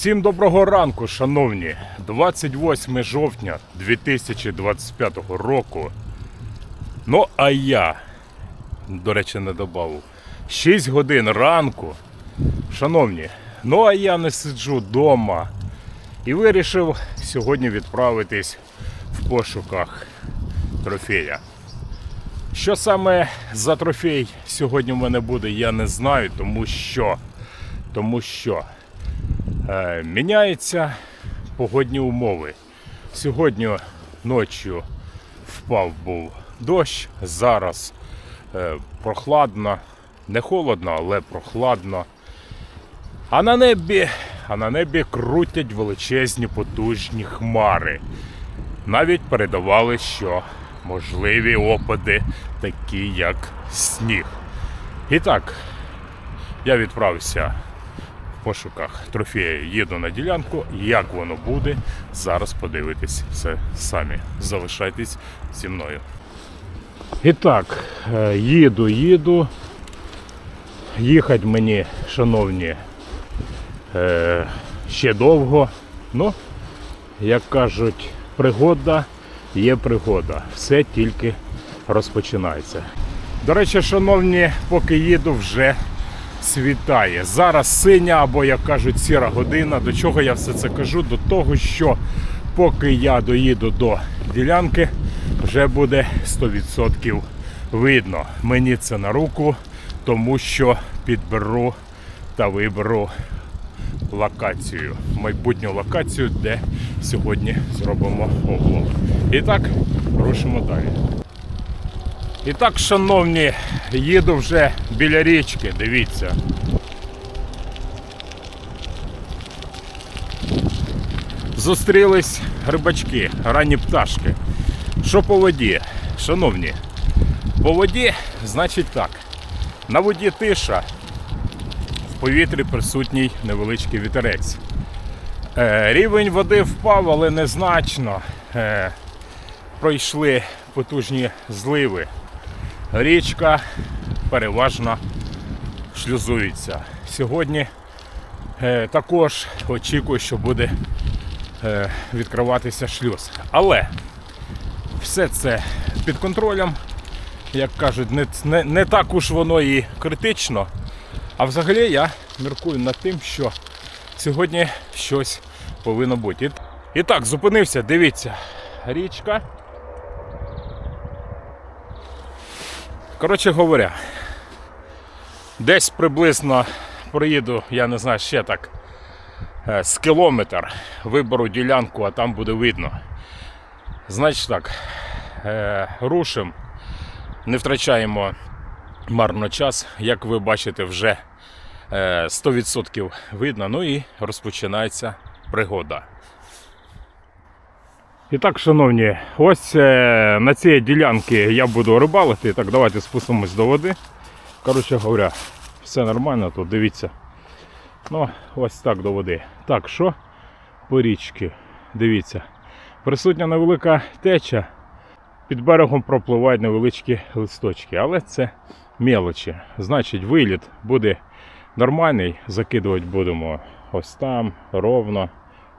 Всім доброго ранку, шановні. 28 жовтня 2025 року. Ну, а я, до речі, не додав. 6 годин ранку. Шановні, ну а я не сиджу вдома і вирішив сьогодні відправитись в пошуках трофея. Що саме за трофей сьогодні в мене буде, я не знаю, тому що. Тому що Міняються погодні умови. Сьогодні ночі впав був дощ, зараз е, прохладно, не холодно, але прохладно. А на небі, а на небі крутять величезні потужні хмари. Навіть передавали, що можливі опади, такі як сніг. І так, я відправився пошуках трофея їду на ділянку. Як воно буде, зараз подивитесь все самі. Залишайтесь зі мною. І так, е, їду, їду. Їхати мені, шановні, е, ще довго. Ну, як кажуть, пригода є пригода. Все тільки розпочинається. До речі, шановні, поки їду, вже світає. Зараз синя або, як кажуть, сіра година. До чого я все це кажу? До того, що поки я доїду до ділянки, вже буде 100% видно. Мені це на руку, тому що підберу та виберу локацію, майбутню локацію, де сьогодні зробимо облог. І так, рушимо далі. І так, шановні, їду вже біля річки, дивіться. Зустрілись рибачки, ранні пташки. Що по воді? Шановні, по воді, значить так. На воді тиша, в повітрі присутній невеличкий вітерець. Е, рівень води впав, але незначно. Е, пройшли потужні зливи. Річка переважно шлюзується. Сьогодні е, також очікую, що буде е, відкриватися шлюз. Але все це під контролем, як кажуть, не, не, не так уж воно і критично. А взагалі я міркую над тим, що сьогодні щось повинно бути. І, так, зупинився, дивіться, річка. Коротше говоря, десь приблизно проїду, я не знаю, ще так е, з кілометр виберу ділянку, а там буде видно. Значить так, е, рушимо, не втрачаємо марно час, як ви бачите, вже е, 100% видно. Ну і розпочинається пригода. І так, шановні, ось е, на цій ділянці я буду рибалити. Так, давайте спустимось до води. Коротше говоря, все нормально тут, дивіться. Ну, ось так до води. Так, що по річці? Дивіться. Присутня невелика теча. Під берегом пропливають невеличкі листочки, але це мелочі. Значить, виліт буде нормальний. Закидувати будемо ось там, ровно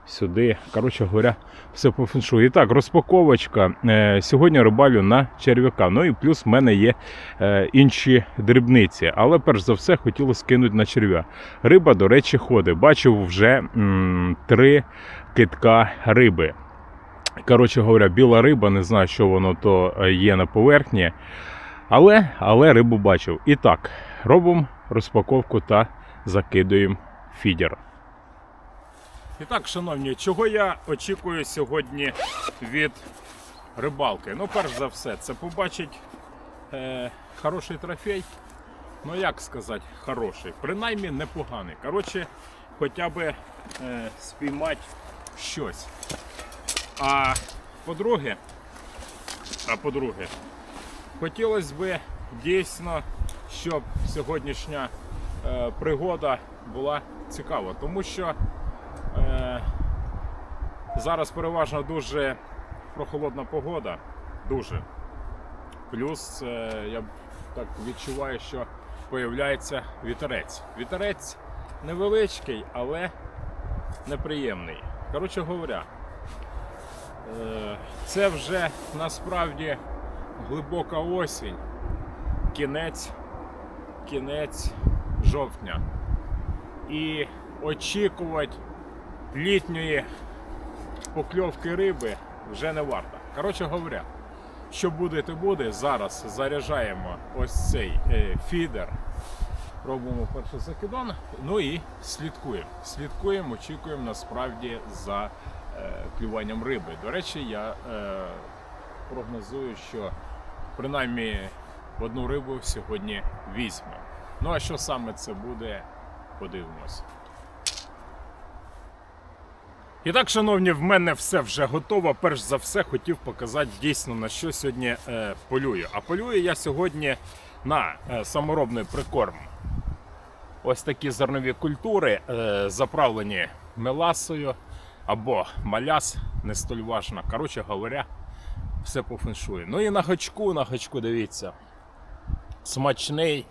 сюди. Коротше говоря, все по феншу. І так, розпаковочка. Е, Сьогодні рибалю на черв'яка. Ну і плюс в мене є е, інші дрібниці. Але перш за все хотілося скинути на черв'я. Риба, до речі, ходить. Бачив вже м, три китка риби. Коротше говоря, біла риба, не знаю, що воно то е, є на поверхні. Але, але рибу бачив. І так, робимо розпаковку та закидуємо фідер. І так, шановні, чого я очікую сьогодні від рибалки? Ну, перш за все, це побачить е, хороший трофей. Ну, як сказати, хороший, принаймні непоганий. Коротше, хоча б е, спіймати щось. А по-друге, а по-друге, хотілося б дійсно, щоб сьогоднішня е, пригода була цікава, тому що зараз переважно дуже прохолодна погода, дуже. Плюс е, я так відчуваю, що появляється вітерець. Вітерець невеличкий, але неприємний. Коротше говоря, е, це вже насправді глибока осінь, кінець, кінець жовтня. І очікувати літньої покльовки риби вже не варто. Коротше говоря, що буде, то буде. Зараз заряджаємо ось цей е, фідер. Робимо перший закидон, ну і слідкуємо. Слідкуємо, очікуємо насправді за е, клюванням риби. До речі, я е, прогнозую, що принаймні одну рибу сьогодні візьмемо. Ну а що саме це буде, подивимося. І так, шановні, в мене все вже готово. Перш за все хотів показати дійсно на що сьогодні е, полюю. А полюю я сьогодні на е, саморобний прикорм. Ось такі зернові культури, е, заправлені меласою або маляс, не столь важно. Коротше говоря, все по феншую. Ну і на гачку, на гачку, дивіться. Смачний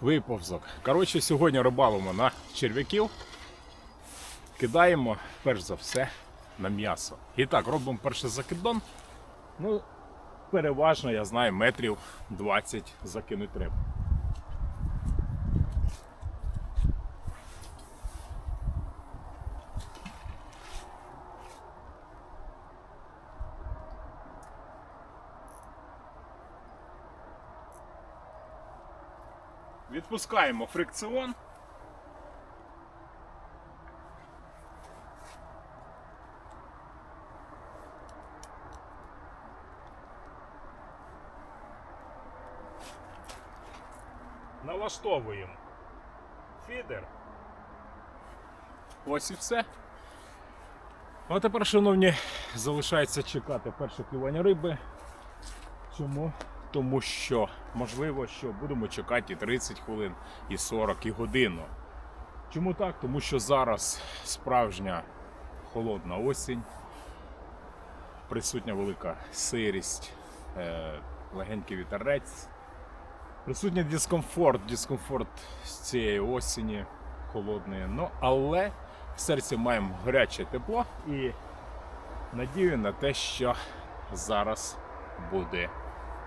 виповзок. Коротше, сьогодні рибалимо на черв'яків. Кидаємо перш за все на м'ясо. І так, робимо перший закидон. Ну, переважно, я знаю, метрів 20 закинуть треба. Відпускаємо фрикціон. Налаштовуємо фідер. Ось і все. А тепер, шановні, залишається чекати перше клювання риби. Чому? Тому що можливо, що будемо чекати і 30 хвилин, і 40, і годину. Чому так? Тому що зараз справжня холодна осінь, присутня велика сирість, е, легенький вітерець, присутній дискомфорт, дискомфорт з цієї осені холодної. Ну, але в серці маємо гаряче тепло і надію на те, що зараз буде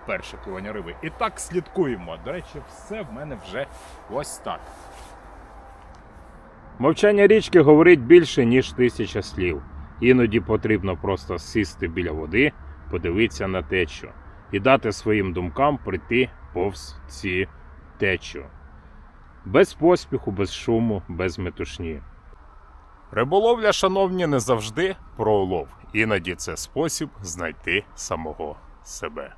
перше клювання риби. І так слідкуємо. До речі, все в мене вже ось так. Мовчання річки говорить більше, ніж тисяча слів. Іноді потрібно просто сісти біля води, подивитися на течу і дати своїм думкам прийти повз ці течу. Без поспіху, без шуму, без метушні. Риболовля, шановні, не завжди про улов. Іноді це спосіб знайти самого себе.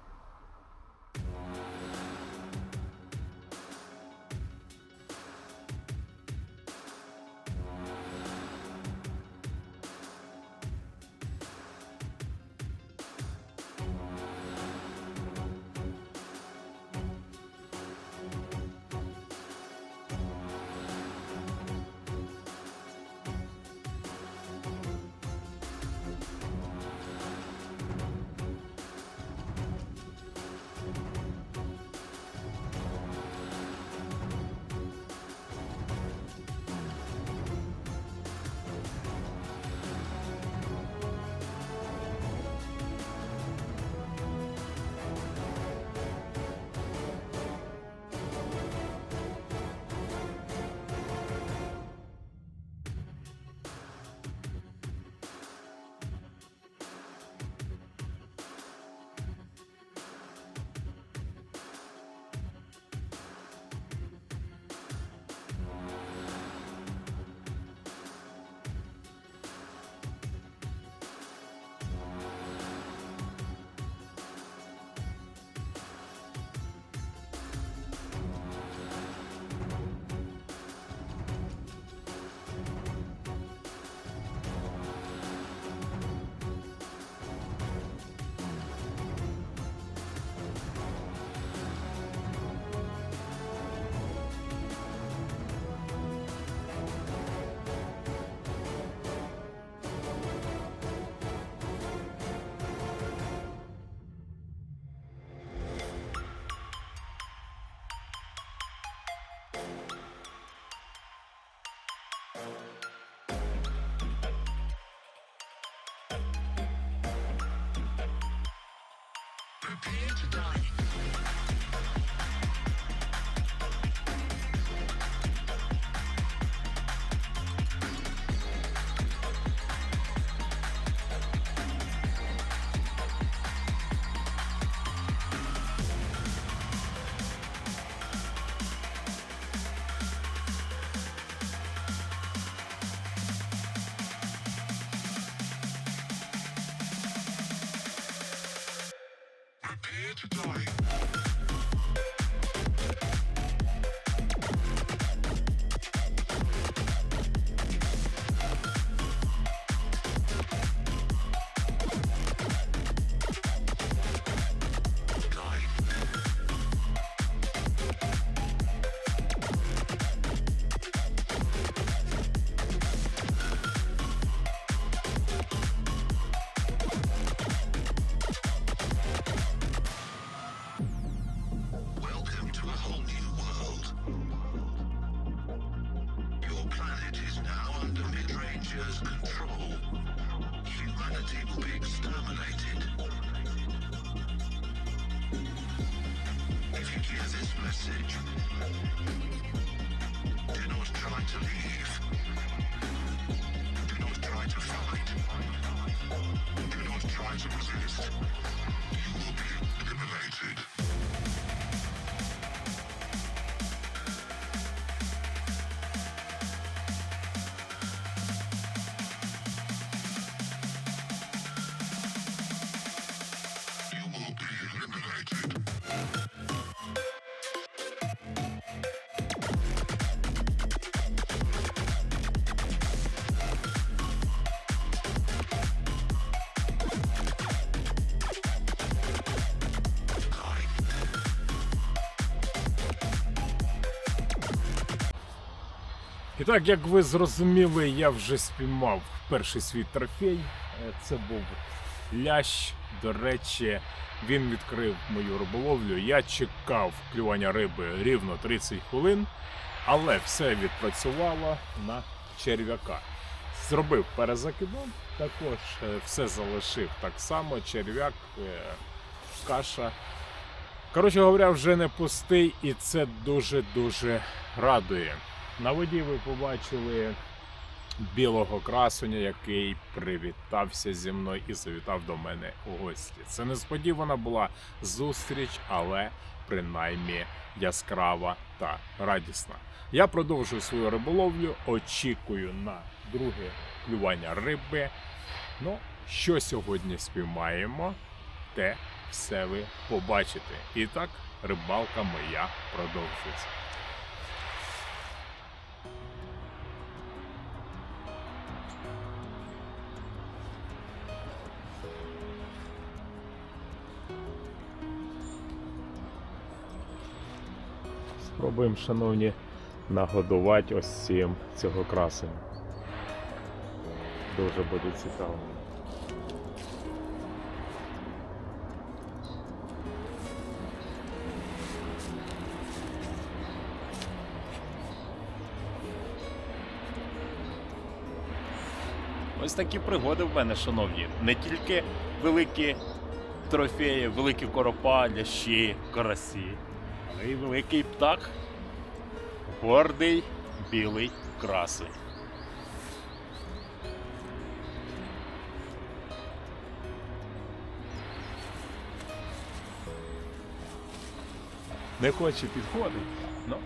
prepared to die. to die. І так, як ви зрозуміли, я вже спіймав перший свій трофей. Е, Це був лящ. До речі, він відкрив мою риболовлю. Я чекав клювання риби рівно 30 хвилин, але все відпрацювало на черв'яка. Зробив перезакидон, також е, все залишив так само. Черв'як, е, каша. Коротше говоря, вже не пустий, і це дуже-дуже радує. На воді ви побачили білого красуня, який привітався зі мною і завітав до мене у гості. Це несподівана була зустріч, але принаймні яскрава та радісна. Я продовжую свою риболовлю, очікую на друге клювання риби. Ну, що сьогодні спіймаємо, те все ви побачите. І так, рибалка моя продовжується. Спробуємо, шановні, нагодувати ось цим цього красення. Дуже буде цікаво. Ось такі пригоди в мене, шановні. Не тільки великі трофеї, великі коропа, лящі, карасі, але великий птах. Гордий білий красень. Не хоче підходити, ну.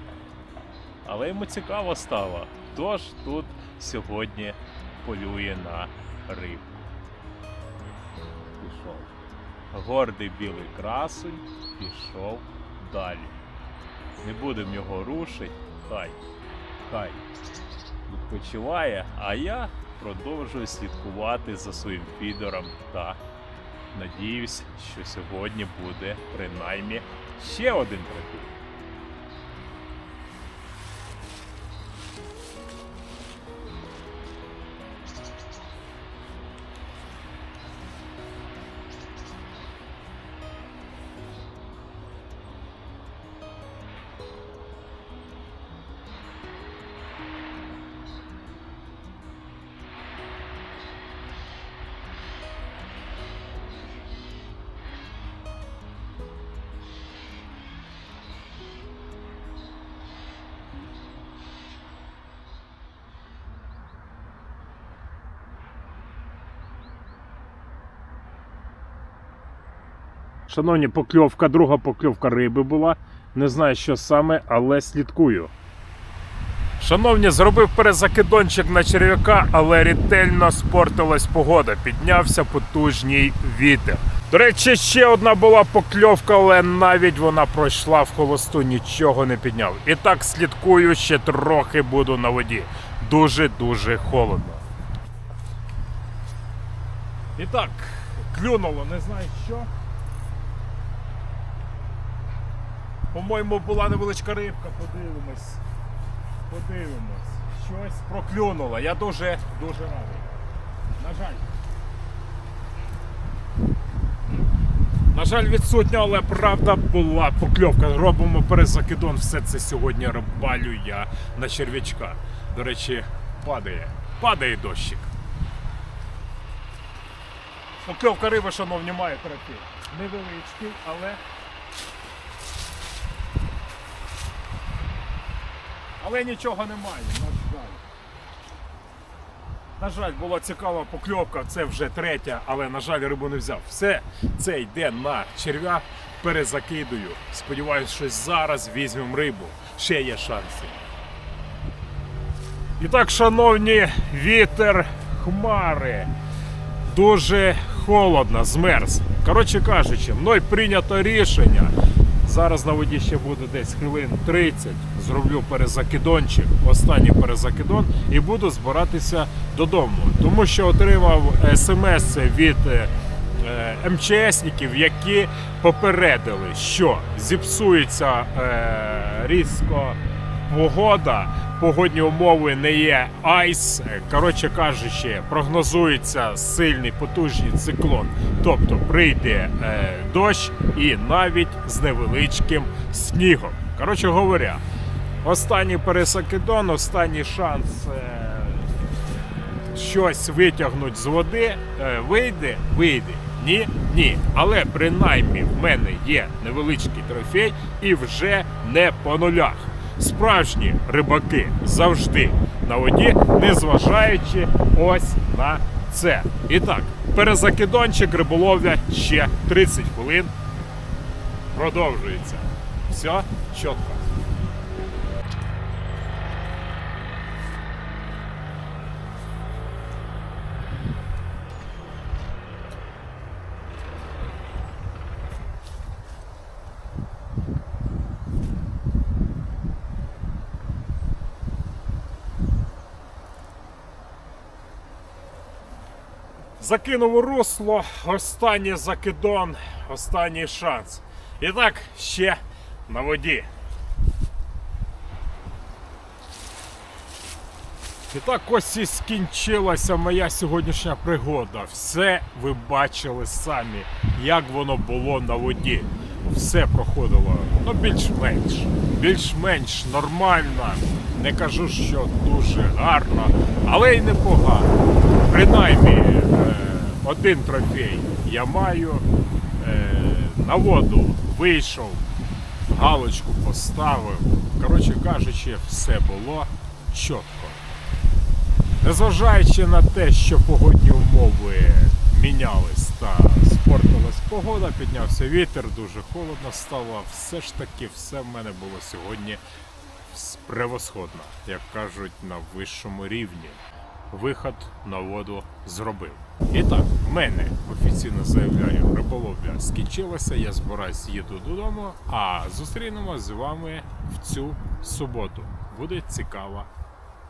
Але йому цікаво стало. Хто ж тут сьогодні полює на рибу? Пішов. Гордий білий красунь пішов далі. Не будемо його рушити. Хай. Хай відпочиває, а я продовжую слідкувати за своїм фідером та надіюсь, що сьогодні буде принаймні ще один трофей. Шановні, покльовка, друга покльовка риби була. Не знаю, що саме, але слідкую. Шановні, зробив перезакидончик на черв'яка, але ретельно спортилась погода. Піднявся потужній вітер. До речі, ще одна була покльовка, але навіть вона пройшла в холосту, нічого не підняв. І так слідкую, ще трохи буду на воді. Дуже-дуже холодно. І так, клюнуло, не знаю що. По-моєму, була невеличка рибка, подивимось. Подивимось. Щось проклюнуло. Я дуже дуже радий. На жаль. На жаль, відсутня, але правда була покльовка. Робимо перезакидон. Все це сьогодні рибалю я на черв'ячка. До речі, падає. Падає дощик. Покльовка риби, шановні, має трофей. Невеличкий, але. Але нічого немає, на жаль. На жаль, була цікава покльовка, це вже третя, але, на жаль, рибу не взяв. Все це йде на черв'я, перезакидую. Сподіваюсь, що зараз візьмемо рибу. Ще є шанси. І так, шановні, вітер, хмари. Дуже холодно, змерз. Коротше кажучи, мною прийнято рішення. Зараз на воді ще буде десь хвилин 30. Зроблю перезакидончик, останній перезакидон, і буду збиратися додому. Тому що отримав смс від е, е, МЧСників, які попередили, що зіпсується е, різко погода, погодні умови не є айс. Коротше кажучи, прогнозується сильний потужний циклон. Тобто прийде е, дощ і навіть з невеличким снігом. Коротше говоря, останній пересакидон, останній шанс. Е, щось витягнуть з води, е, вийде, вийде. Ні, ні. Але принаймні в мене є невеличкий трофей і вже не по нулях. Справжні рибаки завжди на воді, незважаючи ось на це. І так, перезакидончик, риболовля ще 30 хвилин. Продовжується. Все чітко. Закинув у русло, останній закидон, останній шанс. І так, ще на воді. І так ось і скінчилася моя сьогоднішня пригода. Все ви бачили самі, як воно було на воді. Все проходило ну, більш-менш. Більш-менш нормально. Не кажу, що дуже гарно, але й непогано. Принаймні, один трофей я маю. Е, на воду вийшов, галочку поставив. Коротше кажучи, все було чітко. Незважаючи на те, що погодні умови мінялись та спортилась погода, піднявся вітер, дуже холодно стало. Все ж таки, все в мене було сьогодні превосходно, як кажуть, на вищому рівні. Виход на воду зробив. І так, в мене офіційно заявляю, риболовля скінчилася, я збираюсь їду додому, а зустрінемось з вами в цю суботу. Буде цікава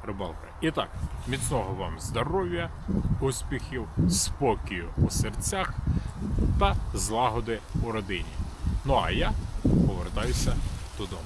рибалка. І так, міцного вам здоров'я, успіхів, спокою у серцях та злагоди у родині. Ну а я повертаюся додому.